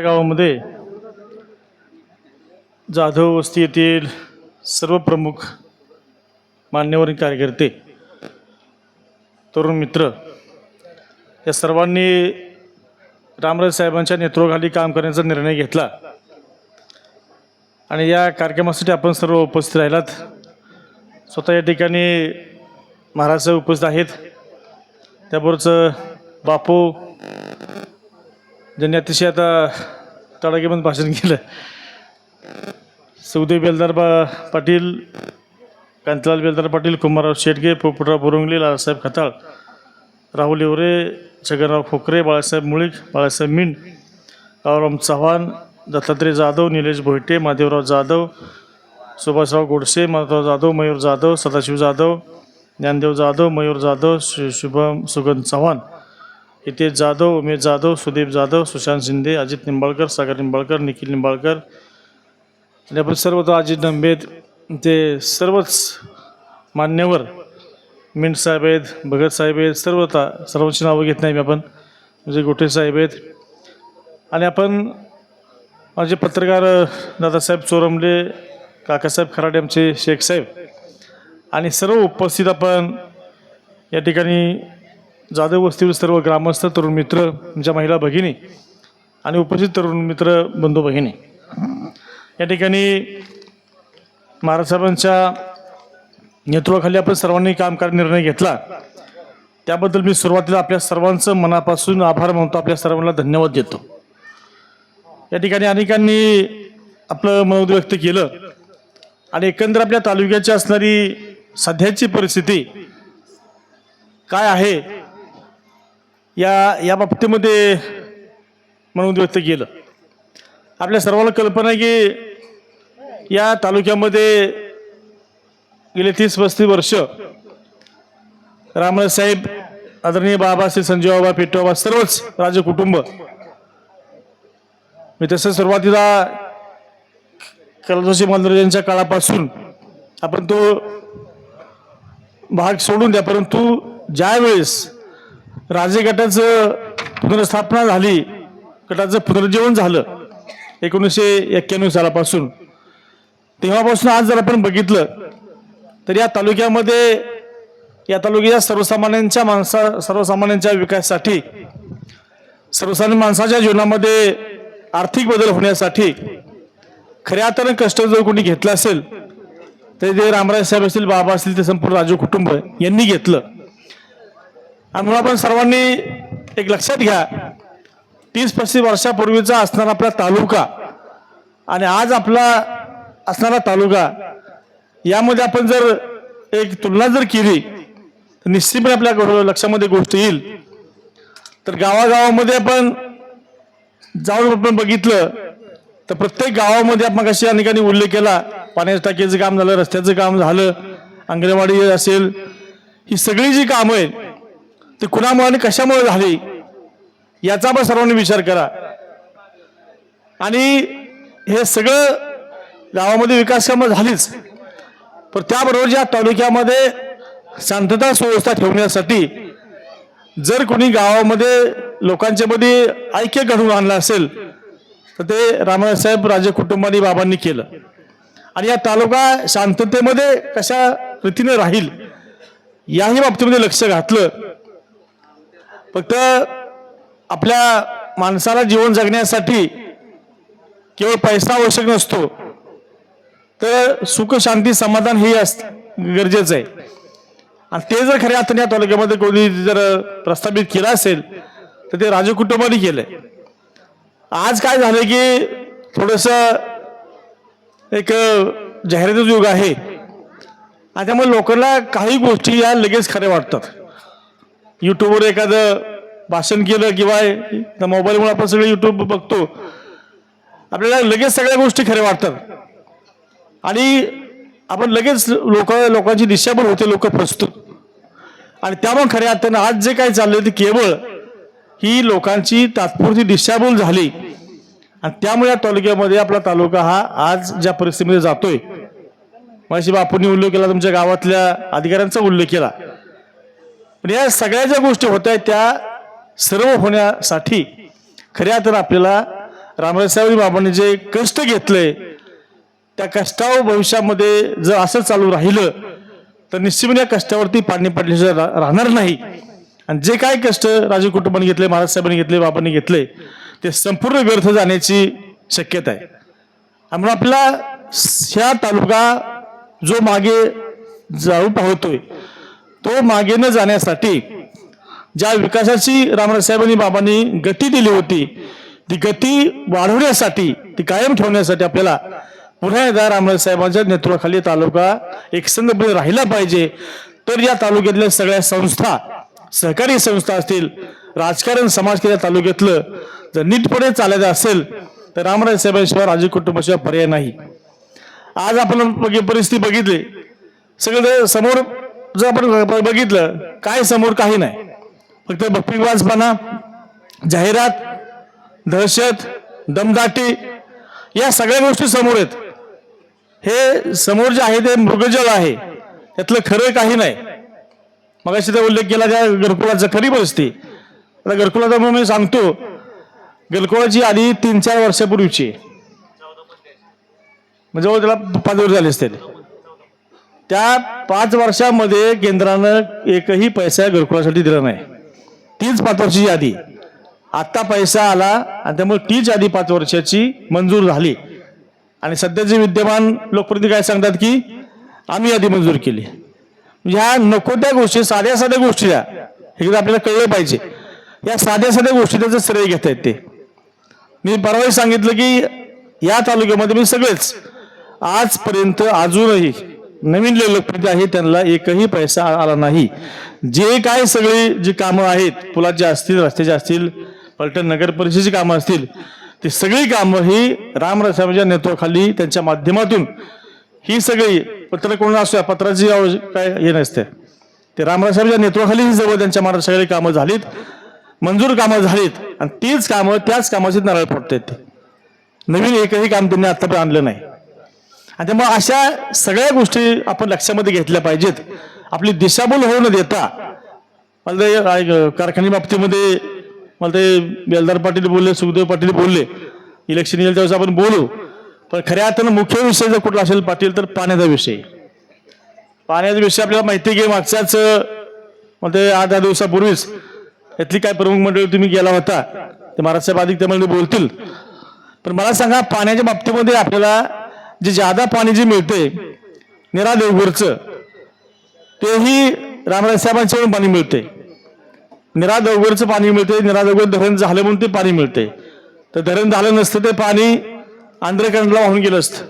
गावामध्ये जाधव वस्ती येथील सर्व प्रमुख मान्यवर कार्यकर्ते तरुण मित्र या सर्वांनी रामराज साहेबांच्या नेतृत्वाखाली काम करण्याचा निर्णय घेतला. आणि या कार्यक्रमासाठी आपण सर्व उपस्थित राहिलात. स्वतः या ठिकाणी महाराज साहेब उपस्थित आहेत. त्याबरोबरच बापू ज्यांनी अतिशय आता तडाखेबंद भाषण केलं. सुखदेव बेलदार बा पाटील कांतलाल बेलदार पाटील कुमारराव शेटगे पोपटराव बोरंगले लालासाहेब खताळ राहुल येवरे छगनराव खोकरे बाळासाहेब मुळीक बाळासाहेब मिंड रावराम चव्हाण दत्तात्रय जाधव निलेश भोईटे महादेवराव जाधव सुभाषराव गोडसे माधवराव जाधव मयूर जाधव सदाशिव जाधव ज्ञानदेव जाधव मयूर जाधव शु शुभम सुगंध चव्हाण. हितेश जाधव उमेश जाधव सुदीप जाधव सुशांत शिंदे अजित निंबाळकर सागर निंबाळकर निखिल निंबाळकर. आणि आपण सर्व तो अजित डंबेत ते सर्वच मान्यवर मिंट साहेब आहेत भगत साहेब आहेत. सर्व ता सर्वांची नावं घेत नाही मी आपण. म्हणजे गोठे साहेब आहेत. आणि आपण माझे पत्रकार दादासाहेब चोरमले काकासाहेब खराडे आमचे शेख साहेब. आणि सर्व उपस्थित आपण या ठिकाणी जाधव वस्तीवर सर्व ग्रामस्थ तरुण मित्र आमच्या महिला भगिनी आणि उपस्थित तरुण मित्र बंधू भगिनी. या ठिकाणी महाराज साहेबांच्या नेतृत्वाखाली आपण सर्वांनी काम करायचा निर्णय घेतला. त्याबद्दल मी सुरुवातीला आपल्या सर्वांचं मनापासून आभार मानतो. आपल्या सर्वांना धन्यवाद देतो. या ठिकाणी अनेकांनी आपलं मनोद व्यक्त केलं. आणि एकंदर आपल्या तालुक्याची असणारी सध्याची परिस्थिती काय आहे? या या बाबतीमध्ये म्हणून व्यक्त केलं. आपल्या सर्वांना कल्पना आहे की या तालुक्यामध्ये गेले तीस पस्तीस वर्ष रामराज साहेब आदरणीय बाबा श्री संजीवबाबा बाबा सर्वच राज कुटुंब मी तसं सुरुवातीला कलजोशी मनोरंजनच्या काळापासून आपण तो भाग सोडून द्या परंतु ज्या वेळेस राजे गटाचं पुनर्स्थापना झाली गटाचं पुनर्जीवन झालं एकोणीसशे एक्क्याण्णव सालापासून. तेव्हापासून आज जर आपण बघितलं तर या तालुक्यामध्ये या तालुक्याच्या सर्वसामान्यांच्या माणसा सर्वसामान्यांच्या विकासासाठी सर्वसामान्य माणसाच्या जीवनामध्ये आर्थिक बदल होण्यासाठी खऱ्या अर्थानं कष्ट जर कोणी घेतलं असेल तर ते रामराज साहेब असतील बाबा असतील ते संपूर्ण राजू कुटुंब यांनी घेतलं. आणि म्हणून आपण सर्वांनी एक लक्षात घ्या तीस पस्तीस वर्षापूर्वीचा असणारा आपला तालुका आणि आज आपला असणारा तालुका यामध्ये आपण जर एक तुलना जर केली तर निश्चितपणे आपल्या लक्षामध्ये गोष्ट येईल. तर गावागावामध्ये आपण जाऊन आपण बघितलं तर प्रत्येक गावामध्ये आपण कशी अनेकांनी उल्लेख केला पाण्याच्या टाकीचं काम झालं रस्त्याचं काम झालं अंगणवाडी असेल ही सगळी जी कामं आहेत ती कुणामुळे आणि कशामुळे झाली याचा पण सर्वांनी विचार करा. आणि हे सगळं गावामध्ये विकास कामं झालीच. पण त्याबरोबर या तालुक्यामध्ये शांतता सुव्यवस्था ठेवण्यासाठी जर कोणी गावामध्ये लोकांच्या मध्ये ऐक्य घडवून आणलं असेल तर ते रामराज साहेब राजे कुटुंबानी बाबांनी केलं. आणि या तालुका शांततेमध्ये कशा रीतीने राहील याही बाबतीमध्ये लक्ष घातलं. फक्त आपल्या माणसाला जीवन जगण्यासाठी केवळ पैसा आवश्यक नसतो. तर सुख शांती समाधान हे अस गरजेचं आहे. आणि ते जर खऱ्या अर्थाने या तालुक्यामध्ये कोणी जर प्रस्थापित केलं असेल तर ते राजू केलं केलंय. आज काय झालं की थोडस एक जाहिरातीचं युग आहे. आणि त्यामुळे लोकांना काही गोष्टी या लगेच खऱ्या वाटतात. युट्यूबवर एखादं भाषण केलं किंवा मोबाईलमुळे आपण सगळे युट्यूब बघतो. आपल्याला लगेच सगळ्या गोष्टी खऱ्या वाटतात. आणि आपण लगेच लोक लोकांची दिशाभूल होते लोक प्रस्तुत. आणि त्यामुळे खऱ्या अर्थानं आज जे काही चाललंय ते केवळ ही लोकांची तात्पुरती दिशाभूल झाली. आणि त्यामुळे या तालुक्यामध्ये आपला तालुका हा आज ज्या परिस्थितीमध्ये जातोय. माझी बापूंनी उल्लेख केला तुमच्या गावातल्या अधिकाऱ्यांचा उल्लेख केला. पण या सगळ्या ज्या गोष्टी होत आहेत त्या सर्व होण्यासाठी खऱ्या तर आपल्याला रामराजसाहेब बाबांनी जे कष्ट घेतले त्या कष्टावर भविष्यामध्ये जर असं चालू राहिलं तर निश्चितपणे या कष्टावरती पाणी पडल्याशिवाय रा- राहणार नाही. आणि जे काय कष्ट राजे कुटुंबाने घेतले महाराज साहेबांनी घेतले बाबांनी घेतले ते संपूर्ण व्यर्थ जाण्याची शक्यता आहे. त्यामुळे आपला ह्या तालुका जो मागे जाऊ पाहतोय तो मागे न जाण्यासाठी ज्या विकासाची रामराज साहेबांनी बाबांनी गती दिली होती ती गती वाढवण्यासाठी ती कायम ठेवण्यासाठी आपल्याला पुन्हा एकदा रामराज साहेबांच्या नेतृत्वाखाली तालुका एकसंधपणे राहिला पाहिजे. तर या तालुक्यातल्या सगळ्या संस्था सहकारी संस्था असतील राजकारण समाज केल्या तालुक्यातलं जर नीटपणे चालायचं असेल तर रामराज साहेबांशिवाय राजे कुटुंबाशिवाय पर्याय नाही. आज आपण परिस्थिती बघितली. सगळं समोर जर आपण बघितलं काय समोर काही नाही. फक्त बप्पीबाजपणा जाहिरात दहशत दमदाटी या सगळ्या गोष्टी समोर आहेत. हे समोर जे आहे ते मृगजल आहे. त्यातलं खरं काही नाही. मग तिथे उल्लेख केला त्या घरकुळाचा खरी परिस्थिती. आता घरकुळाचा म्हणून मी सांगतो घरकुळाची आधी तीन चार वर्षापूर्वीची. म्हणजे जवळ त्याला पाच वर्ष झाले असते त्या पाच वर्षामध्ये केंद्रानं एकही पैसा घरकुलासाठी दिला नाही. तीच पाच वर्षाची यादी. आत्ता पैसा आला आणि त्यामुळे तीच यादी पाच वर्षाची मंजूर झाली. आणि सध्याचे विद्यमान लोकप्रतिनिधी काय सांगतात की आम्ही यादी मंजूर केली. म्हणजे ह्या नको त्या गोष्टी साध्या साध्या गोष्टी द्या हे आपल्याला कळलं पाहिजे. या साध्या साध्या गोष्टी त्याचं श्रेय घेत आहेत ते. मी परवाही सांगितलं की या तालुक्यामध्ये मी सगळेच. आजपर्यंत अजूनही नवीन जे लोकप्रतिनिधी आहे त्यांना एकही पैसा आला नाही. जे काय सगळी जी कामं आहेत पुलाचे असतील रस्त्याचे असतील पलटण नगर परिषदेची कामं असतील ती सगळी कामं ही रामरासाहेबांच्या नेतृत्वाखाली त्यांच्या माध्यमातून ही सगळी पत्र कोण असू पत्राची काय हे नसते. ते रामरासाहेबांच्या नेतृत्वाखाली ही जवळ त्यांच्या मार्ग सगळी कामं झालीत मंजूर कामं झालीत आणि तीच कामं त्याच कामाची नारळ पडतात ते. नवीन एकही काम त्यांनी आतापर्यंत आणलं नाही. आणि त्यामुळे अशा सगळ्या गोष्टी आपण लक्षामध्ये घेतल्या पाहिजेत. आपली दिशाभूल होऊ न देता. मला ते कारखाने बाबतीमध्ये मला ते बेलदार पाटील बोलले सुखदेव पाटील बोलले. इलेक्शन येईल त्यावेळेस आपण बोलू. पण खऱ्या अर्थानं मुख्य विषय जर कुठला असेल पाटील तर पाण्याचा विषय. पाण्याचा विषय आपल्याला माहिती आहे की मागच्याच मग ते आठ दहा दिवसापूर्वीच यातली काय प्रमुख मंडळी तुम्ही गेला होता. ते महाराज साहेब अधिक त्यामध्ये बोलतील. पण मला सांगा पाण्याच्या बाबतीमध्ये आपल्याला जे जादा पाणी जे मिळते निरा देवघरचं तेही रामराज साहेबांच्याकडून पाणी मिळते. निरा देवघरचं पाणी मिळते निरा धरण झालं म्हणून ते पाणी मिळते. तर धरण झालं नसतं ते पाणी आंध्रखंडला वाहून गेलं असतं.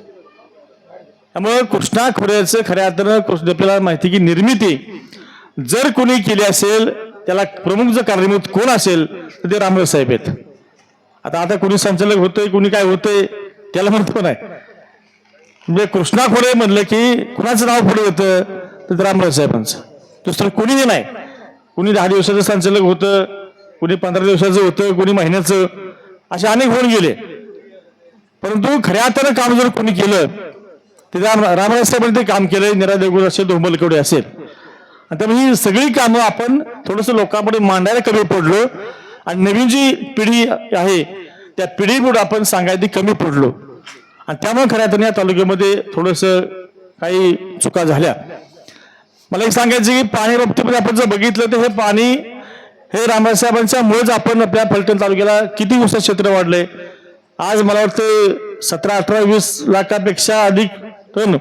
त्यामुळे कृष्णा खोऱ्याचं खऱ्या अर्थानं कृष्ण आपल्याला माहिती की निर्मिती जर कोणी केली असेल त्याला प्रमुख जर कार्यभूत कोण असेल तर ते रामराज साहेब आहेत. आता आता कोणी संचालक होतंय कोणी काय होतंय त्याला म्हणतो नाही. म्हणजे कृष्णा खोरे म्हणलं की कुणाचं नाव पुढे होतं? तर ते रामराज साहेबांचं. दुसरं कोणीही नाही. कुणी दहा दिवसाचं संचालक होतं कुणी पंधरा दिवसाचं होतं कुणी महिन्याचं असे अनेक होऊन गेले. परंतु खऱ्या अर्थानं काम जर कोणी केलं ते राम रामराज साहेबांनी ते काम केलं निरा देवगुण असेल धोंबलकडे असेल. आणि त्यामुळे ही सगळी कामं आपण थोडंसं लोकांपुढे मांडायला कमी पडलो. आणि नवीन जी पिढी आहे त्या पिढीपुढे आपण सांगायची कमी पडलो. आणि त्यामुळे खऱ्या तर या तालुक्यामध्ये थोडंसं काही चुका झाल्या. मला एक सांगायचं की पाणी बाबतीमध्ये आपण जर बघितलं तर हे पाणी हे रामराज मुळेच आपण आपल्या फलटण तालुक्याला किती ऊसाचं क्षेत्र वाढलंय? आज मला वाटतं सतरा अठरा वीस लाखापेक्षा अधिक टन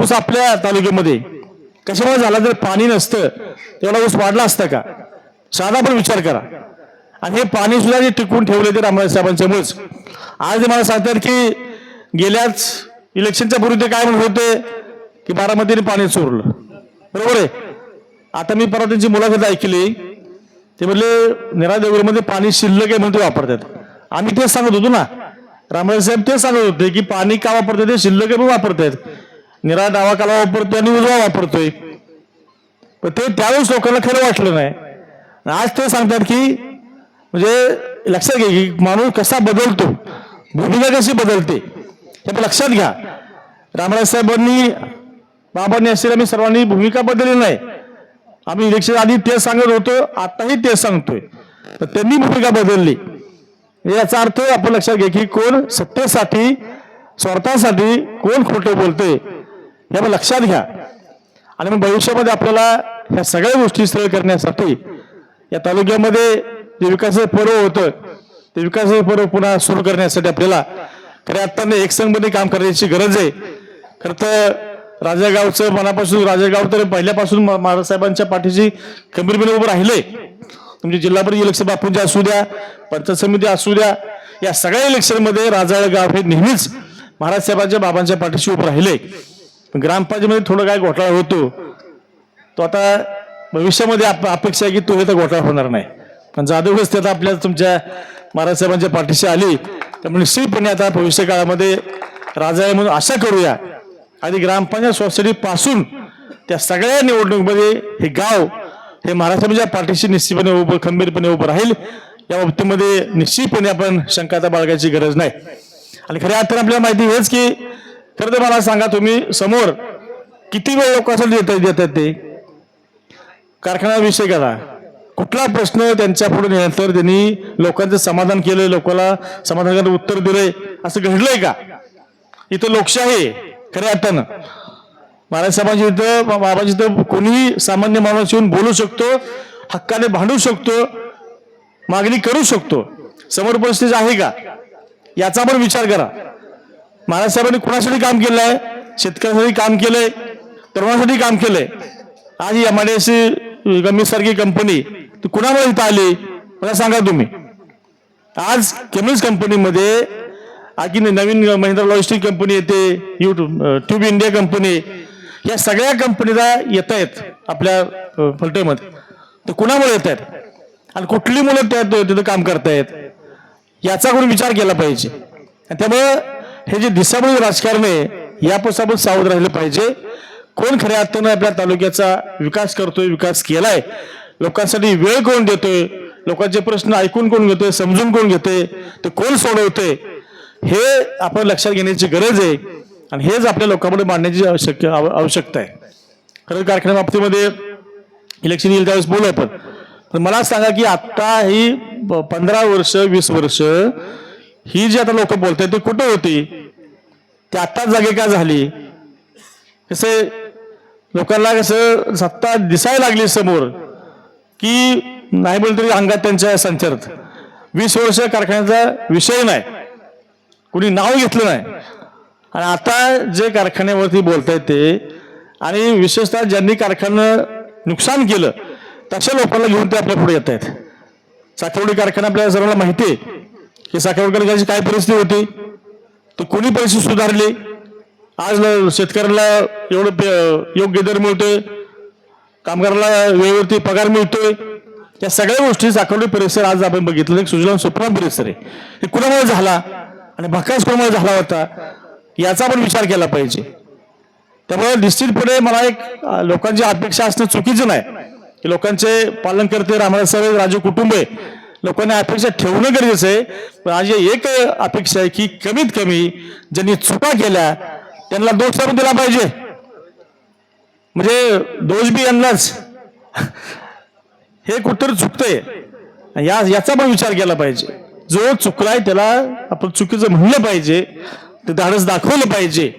ऊस आपल्या तालुक्यामध्ये. कशामुळे झाला जर पाणी नसतं तेवढा ऊस वाढला असता का? साधा पण विचार करा. आणि हे पाणी सुद्धा जे टिकवून ठेवले ते रामराज साहेबांच्यामुळेच आज मला सांगतात की गेल्याच इलेक्शनच्या पूर्वी ते काय म्हणत होते? की बारामतीने पाणी चोरलं. बरोबर आहे? आता मी परवा त्यांची मुलाखत ऐकली. ते म्हणले निरादेवरीमध्ये पाणी शिल्लक आहे म्हणून ते वापरतात. आम्ही तेच सांगत होतो ना. रामराज साहेब तेच सांगत होते की पाणी का वापरतात ते शिल्लक आहे म्हणून वापरतायत. निरा डावा काला वापरतोय आणि उजवा वापरतोय. पण ते त्यावेळेस लोकांना खरं वाटलं नाही. आज ते सांगतात की म्हणजे लक्षात घे की माणूस कसा बदलतो. भूमिका कशी बदलते? हे लक्षात घ्या. रामराज साहेबांनी बाबांनी असेल आम्ही सर्वांनी भूमिका बदलली नाही. आम्ही इलेक्शन आधी तेच सांगत होतो आताही तेच सांगतोय. तर त्यांनी भूमिका बदलली. याचा अर्थ आपण लक्षात घ्या की कोण सत्तेसाठी स्वार्थासाठी कोण खोटे बोलते हे आपण लक्षात घ्या. आणि मग भविष्यामध्ये आपल्याला ह्या सगळ्या गोष्टी सरळ करण्यासाठी या तालुक्यामध्ये जे विकासाचं पर्व होतं ते विकासाचं पर्व पुन्हा सुरू करण्यासाठी आपल्याला खऱ्या एक एकसंघपणे काम करण्याची गरज आहे. खरं तर राजागावचं मनापासून राजागाव तर पहिल्यापासून महाराजसाहेबांच्या पाठीशी खंबीरपणे उभं राहिले म्हणजे तुमचे जिल्हा परिषद इलेक्शन बापूंचे असू द्या पंचायत समिती असू द्या या सगळ्या इलेक्शनमध्ये राजागाव हे नेहमीच महाराजसाहेबांच्या बाबांच्या पाठीशी उभं राहिले पण ग्रामपंचायतीमध्ये थोडं काय घोटाळा होतो तो आता भविष्यामध्ये आप- अपेक्षा आहे की तो हे तर घोटाळा होणार नाही. पण जाधव त्यात आपल्या तुमच्या महाराजसाहेबांच्या पाठीशी आली. त्यामुळे निश्चितपणे आता भविष्य काळामध्ये राजा आहे म्हणून आशा करूया. आणि ग्रामपंचायत सोसायटी पासून त्या सगळ्या निवडणुकीमध्ये हे गाव हे महाराष्ट्राच्या पाठीशी निश्चितपणे उभं खंबीरपणे उभं राहील. या बाबतीमध्ये निश्चितपणे आपण शंकाता बाळगायची गरज नाही. आणि खऱ्या अर्थाने आपल्याला माहिती हेच की खरं तर मला सांगा तुम्ही समोर किती वेळ लोकांसाठी देतात देतात ते? कारखाना विषय करा. कुठला प्रश्न त्यांच्या पुढे नेल्यानंतर त्यांनी लोकांचं समाधान केलं लोकांना समाधानाचं उत्तर दिलंय असं घडलंय का? इथं लोकशाही खरं खऱ्या अर्थानं महाराज साहेबांची इथं बाबाजी इथं कोणीही सामान्य माणूस येऊन बोलू शकतो हक्काने भांडू शकतो मागणी करू शकतो. समोर परिस्थिती आहे का? याचा पण विचार करा. महाराज साहेबांनी कुणासाठी काम केलंय? शेतकऱ्यांसाठी काम केलंय? तरुणासाठी काम केलंय? आज एम आय सारखी कंपनी ती कुणामुळे इथं आली? मला सांगा तुम्ही. आज केमिन्स कंपनीमध्ये आणखी नवीन महिंद्रा लॉजिस्टिक कंपनी येते युट्यूब ट्यूब इंडिया कंपनी या सगळ्या कंपनीला येत आहेत आपल्या फलटेमध्ये तर कुणामुळे येत आहेत? आणि कुठली मुलं त्या तिथं काम करतायत याचा कोणी विचार केला पाहिजे. त्यामुळं हे जे दिशाभूल राजकारण आहे यापासून आपण सावध राहिलं पाहिजे. कोण खऱ्या अर्थानं आपल्या तालुक्याचा विकास करतोय विकास केलाय? लोकांसाठी वेळ कोण देतोय? लोकांचे प्रश्न ऐकून कोण घेतोय समजून कोण घेतोय? ते कोण सोडवतोय? हे आपण लक्षात घेण्याची गरज आहे आणि हेच आपल्या लोकांमध्ये मांडण्याची आवश्यक आव- आवश्यकता आहे. खरं कारखान्या बाबतीमध्ये इलेक्शन येईल त्यावेळेस बोलू आपण. तर मला सांगा की आत्ता ही प- पंधरा वर्ष वीस वर्ष ही जी आता लोक बोलतात ती कुठं होती? ती आत्ताच जागे का झाली? कसे लोकांना कसं सत्ता दिसायला लागली समोर की नाही बोल तरी अंगात त्यांच्या संचारत. वीस वर्ष कारखान्याचा विषय नाही. कुणी नाव घेतलं नाही. आणि आता जे कारखान्यावरती बोलतायत ते आणि विशेषतः ज्यांनी कारखानं नुकसान केलं तशा लोकांना घेऊन ते आपल्या पुढे येत आहेत साखरवडी कारखाना आपल्या सर्वांना माहिती आहे. की साखरवडी कारखान्याची काय परिस्थिती होती? तर कोणी परिस्थिती सुधारली? आज शेतकऱ्याला एवढं योग्य दर मिळतोय कामगाराला वेळेवरती पगार मिळतोय. या सगळ्या गोष्टी साखरवडी परिसर आज आपण बघितलं. एक सुजलाम सुफलाम परिसर आहे. हे कुणामुळे झाला? आणि भकास कुणामुळे झाला होता? याचा पण विचार केला पाहिजे. त्यामुळे निश्चितपणे मला एक लोकांची अपेक्षा असणं चुकीचं नाही. की लोकांचे पालन करते रामराज साहेब राजू कुटुंब आहे लोकांनी अपेक्षा ठेवणं गरजेचं आहे. पण आज एक अपेक्षा आहे की कमीत कमी ज्यांनी चुका केल्या त्यांना दोष पण दिला पाहिजे. म्हणजे दोष बी यांनाच. हे कुठतरी चुकतंय. या याचा पण विचार केला पाहिजे. जो चुकलाय त्याला आपण चुकीचं म्हणलं पाहिजे. ते धाडस दाखवलं पाहिजे.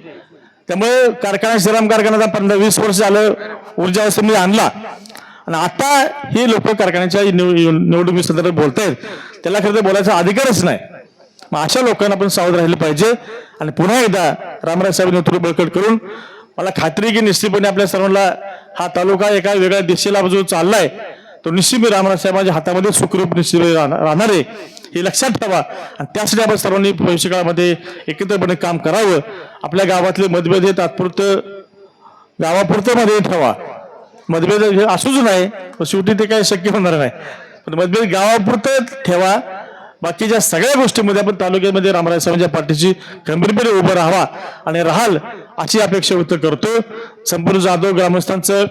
त्यामुळे कारखाना श्रीराम कारखान्याचा पंधरा वीस वर्ष झालं ऊर्जा अवस्थेमध्ये आणला. आणि आता हे लोक कारखान्याच्या निव- निवडणुकी संदर्भात बोलतायत. त्याला खरं तर बोलायचा अधिकारच नाही. मग अशा लोकांना आपण सावध राहिलं पाहिजे. आणि पुन्हा एकदा रामराज साहेब नेतृत्व बळकट करून मला खात्री की निश्चितपणे आपल्या सर्वांना हा तालुका एका वेगळ्या दिशेला जो चाललाय तो निश्चित रामराज साहेबांच्या हातामध्ये सुखरूप निश्चित राहणार राहणार आहे. हे लक्षात ठेवा. आणि त्यासाठी आपण सर्वांनी भविष्यकाळामध्ये एकत्रपणे काम करावं. आपल्या गावातले मतभेद हे तात्पुरतं गावापुरतं मध्ये ठेवा. मतभेद हे असूच नाही पण शेवटी ते काही शक्य होणार नाही. पण मतभेद गावापुरतं ठेवा. बाकीच्या सगळ्या गोष्टीमध्ये आपण तालुक्यामध्ये रामराय साहेबांच्या पाठीशी गंभीरपणे उभं राहावा आणि राहाल अशी अपेक्षा व्यक्त करतो. संपूर्ण जाधव ग्रामस्थांचं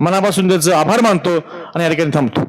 मनापासून त्याचं आभार मानतो आणि या ठिकाणी थांबतो.